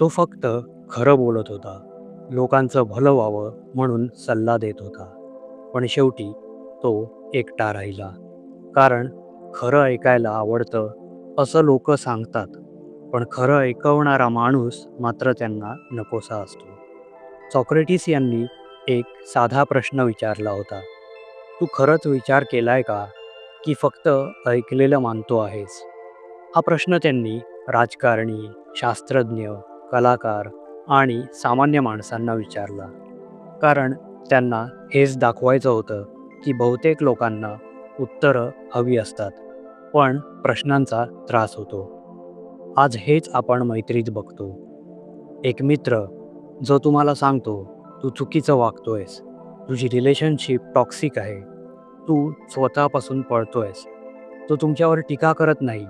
तो फक्त खरं बोलत होता. लोकांचं भलं व्हावं म्हणून सल्ला देत होता. पण शेवटी तो एकटा राहिला. कारण खरं ऐकायला आवडतं असं लोक सांगतात. पण खरं ऐकवणारा माणूस मात्र त्यांना नकोसा असतो. सॉक्रेटिस यांनी एक साधा प्रश्न विचारला होता. तू खरंच विचार केलाय का? की फक्त ऐकलेलं मानतो आहेस? हा प्रश्न त्यांनी राजकारणी शास्त्रज्ञ कलाकार आणि सामान्य माणसांना विचारला. कारण त्यांना हेच दाखवायचं होतं की बहुतेक लोकांना उत्तरं हवी असतात पण प्रश्नांचा त्रास होतो. आज हेच आपण मैत्रीत बघतो. एक मित्र जो तुम्हाला सांगतो तू चुकीचं वागतोयस. तुझी रिलेशनशिप टॉक्सिक आहे. तू स्वतःपासून पळतोयस. तो तुमच्यावर टीका करत नाही.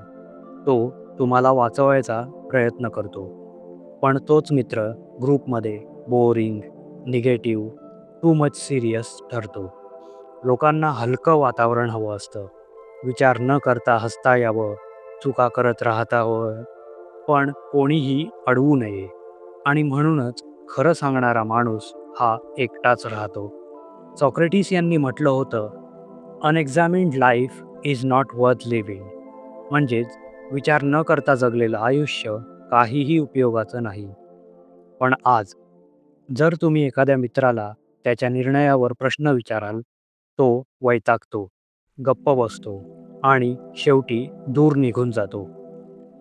तो तुम्हाला वाचवायचा प्रयत्न करतो. पण तोच मित्र ग्रुपमध्ये boring negative too much serious ठरतो. लोकांना हलकं वातावरण हवं असतं. विचार न करता हसता यावं चुका करत राहता हवं पण कोणीही अडवू नये. आणि म्हणूनच खरं सांगणारा माणूस हा एकटाच राहतो. सॉक्रेटिस यांनी म्हटलं होतं unexamined life is not worth living म्हणजेच विचार न करता जगलेलं आयुष्य काहीही उपयोगाचं नाही. पण आज जर तुम्ही एखाद्या मित्राला त्याच्या निर्णयावर प्रश्न विचाराल तो वैतागतो गप्प बसतो आणि शेवटी दूर निघून जातो.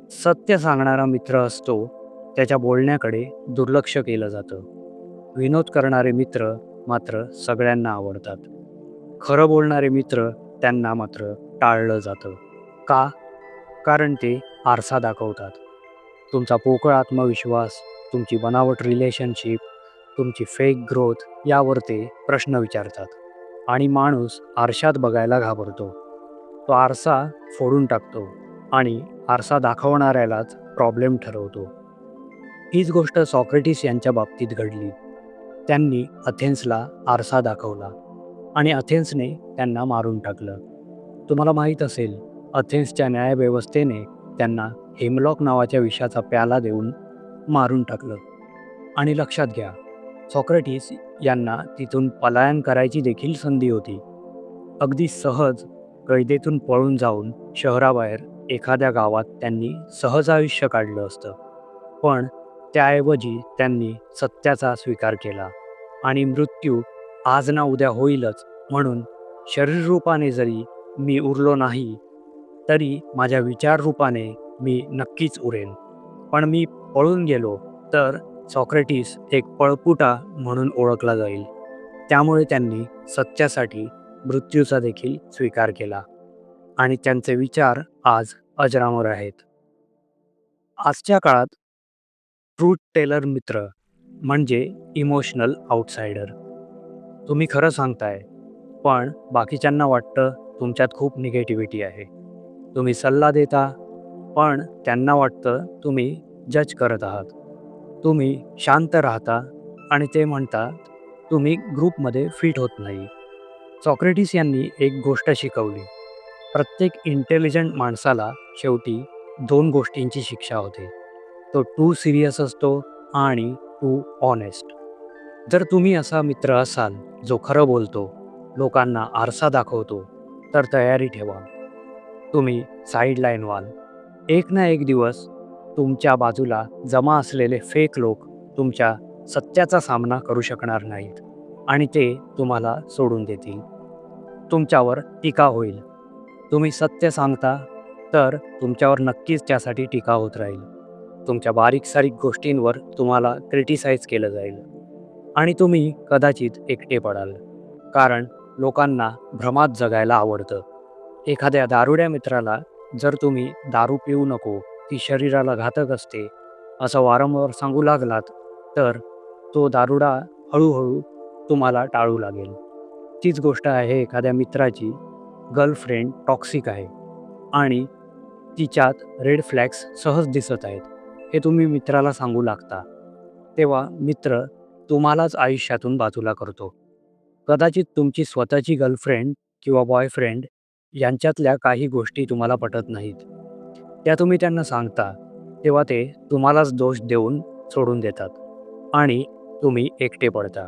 सत्य सांगणारा मित्र असतो त्याच्या बोलण्याकडे दुर्लक्ष केलं जातं. विनोद करणारे मित्र मात्र सगळ्यांना आवडतात. खरं बोलणारे मित्र त्यांना मात्र टाळलं जातं. का? कारण ते आरसा दाखवतात. तुमचा पोकळ आत्मविश्वास तुमची बनावट रिलेशनशिप तुमची फेक ग्रोथ यावर ते प्रश्न विचारतात. आणि माणूस आरशात बघायला घाबरतो. तो आरसा फोडून टाकतो आणि आरसा दाखवणाऱ्यालाच प्रॉब्लेम ठरवतो. हीच गोष्ट सॉक्रेटिस यांच्या बाबतीत घडली. त्यांनी अथेन्सला आरसा दाखवला आणि अथेन्सने त्यांना मारून टाकलं. तुम्हाला माहीत असेल अथेन्सच्या न्यायव्यवस्थेने त्यांना हेमलॉक नावाच्या विषाचा प्याला देऊन मारून टाकलं. आणि लक्षात घ्या सॉक्रेटिस यांना तिथून पलायन करायची देखील संधी होती. अगदी सहज कैदेतून पळून जाऊन शहराबाहेर एखाद्या गावात त्यांनी सहज आयुष्य काढलं असतं. पण त्याऐवजी त्यांनी सत्याचा स्वीकार केला आणि मृत्यू आज ना उद्या होईलच म्हणून शरीररूपाने जरी मी उरलो नाही तरी माझ्या विचाररूपाने मी नक्कीच उरेन. पण मी पळून गेलो तर सॉक्रेटिस एक पळपुटा म्हणून ओळखला जाईल. त्यामुळे त्यांनी सत्यासाठी मृत्यूचा देखील स्वीकार केला. आणि त्यांचे विचार आज अजरामर आहेत. आजच्या काळात ट्रूथ टेलर मित्र म्हणजे इमोशनल आउटसाइडर. तुम्ही खरं सांगताय पण बाकीच्यांना वाटतं तुमच्यात खूप निगेटिव्हिटी आहे. तुम्ही सल्ला देता पण त्यांना वाटतं तुम्ही जज करत आहात. तुम्ही शांत राहता आणि ते म्हणतात तुम्ही ग्रुपमध्ये फिट होत नाही. सॉक्रेटिस यांनी एक गोष्ट शिकवली. प्रत्येक इंटेलिजंट माणसाला शेवटी दोन गोष्टींची शिक्षा होते. तो टू सिरियस असतो आणि टू ऑनेस्ट जर तुम्ही असा मित्र असाल जो खरं बोलतो लोकांना आरसा दाखवतो तर तयारी ठेवा. तुम्ही साईडलाईन व्हाल एक ना एक दिवस तुमच्या बाजूला जमा असलेले फेक लोक तुमच्या सत्याचा सामना करू शकणार नाहीत आणि ते तुम्हाला सोडून देतील. तुमच्यावर टीका होईल. तुम्ही सत्य सांगता तर तुमच्यावर नक्कीच त्यासाठी टीका होत राहील. तुमच्या बारीक सारीक गोष्टींवर तुम्हाला क्रिटिसाइज केलं जाईल. आणि तुम्ही कदाचित एकटे पडाल. कारण लोकांना भ्रमात जगायला आवडतं. एखाद्या दारुड्या मित्राला जर तुम्ही दारू पिऊ नको ती शरीराला घातक असते असं वारंवार सांगू लागलात तर तो दारुडा हळूहळू तुम्हाला टाळू लागेल. तीच गोष्ट आहे एखाद्या मित्राची. गर्लफ्रेंड टॉक्सिक आहे आणि तिच्यात रेड फ्लॅग्स सहज दिसत आहेत. हे तुम्ही मित्राला सांगू लागता. तेव्हा मित्र तुम्हालाच आयुष्यातून बाजूला करतो. कदाचित तुमची स्वतःची गर्लफ्रेंड किंवा बॉयफ्रेंड यांच्यातल्या काही गोष्टी तुम्हाला पटत नाहीत. त्या तुम्ही त्यांना सांगता तेव्हा ते तुम्हालाच दोष देऊन सोडून देतात आणि तुम्ही एकटे पडता.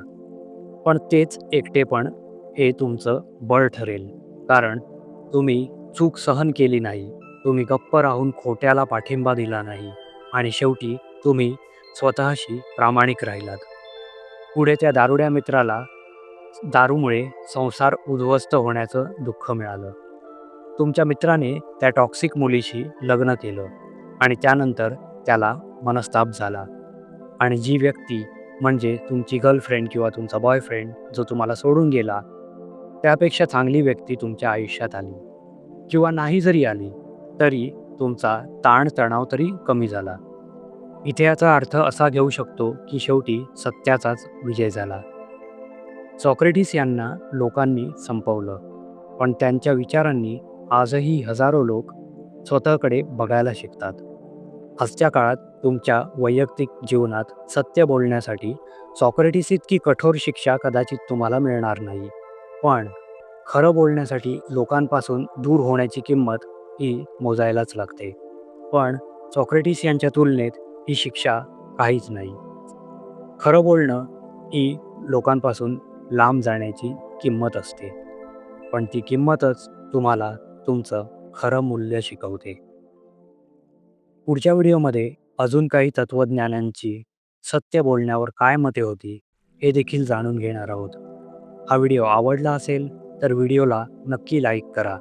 पण तेच एकटेपण हे तुमचं बळ ठरेल कारण तुम्ही चूक सहन केली नाही तुम्ही गप्प राहून खोट्याला पाठिंबा दिला नाही आणि शेवटी तुम्ही स्वतःशी प्रामाणिक राहिलात. पुढे त्या दारुड्या मित्राला दारूमुळे संसार उद्ध्वस्त होण्याचं दुःख मिळालं. तुमच्या मित्राने त्या टॉक्सिक मुलीशी लग्न केलं आणि त्यानंतर त्याला मनस्ताप झाला. आणि जी व्यक्ती म्हणजे तुमची गर्लफ्रेंड किंवा तुमचा बॉयफ्रेंड जो तुम्हाला सोडून गेला त्यापेक्षा चांगली व्यक्ती तुमच्या आयुष्यात आली. किंवा नाही जरी आली तरी तुमचा ताणतणाव तरी कमी झाला. इथे याचा अर्थ असा घेऊ शकतो की शेवटी सत्याचाच विजय झाला. सॉक्रेटिस यांना लोकांनी संपवलं पण त्यांच्या विचारांनी आजही हजारो लोक स्वतःकडे बघायला शिकतात. आजच्या काळात तुमच्या वैयक्तिक जीवनात सत्य बोलण्यासाठी सॉक्रेटिस इतकी कठोर शिक्षा कदाचित तुम्हाला मिळणार नाही. पण खरं बोलण्यासाठी लोकांपासून दूर होण्याची किंमत ही मोजायलाच लागते. पण सॉक्रेटिस यांच्या तुलनेत ही शिक्षा काहीच नाही. खरं बोलणं ही लोकांपासून लांब जाण्याची किंमत असते. पण ती किंमतच तुम्हाला तुमचं खरं मूल्य शिकवते. पुढच्या व्हिडिओमध्ये अजून काही तत्त्वज्ञानांची सत्य बोलण्यावर काय मते होती हे देखील जाणून घेणार आहोत. हा व्हिडिओ आवडला असेल तर व्हिडिओला नक्की लाईक करा.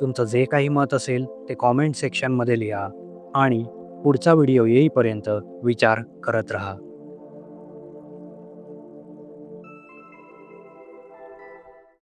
तुमचं जे काही मत असेल ते कॉमेंट सेक्शनमध्ये लिहा आणि पुढचा व्हिडिओ येईपर्यंत विचार करत राहा.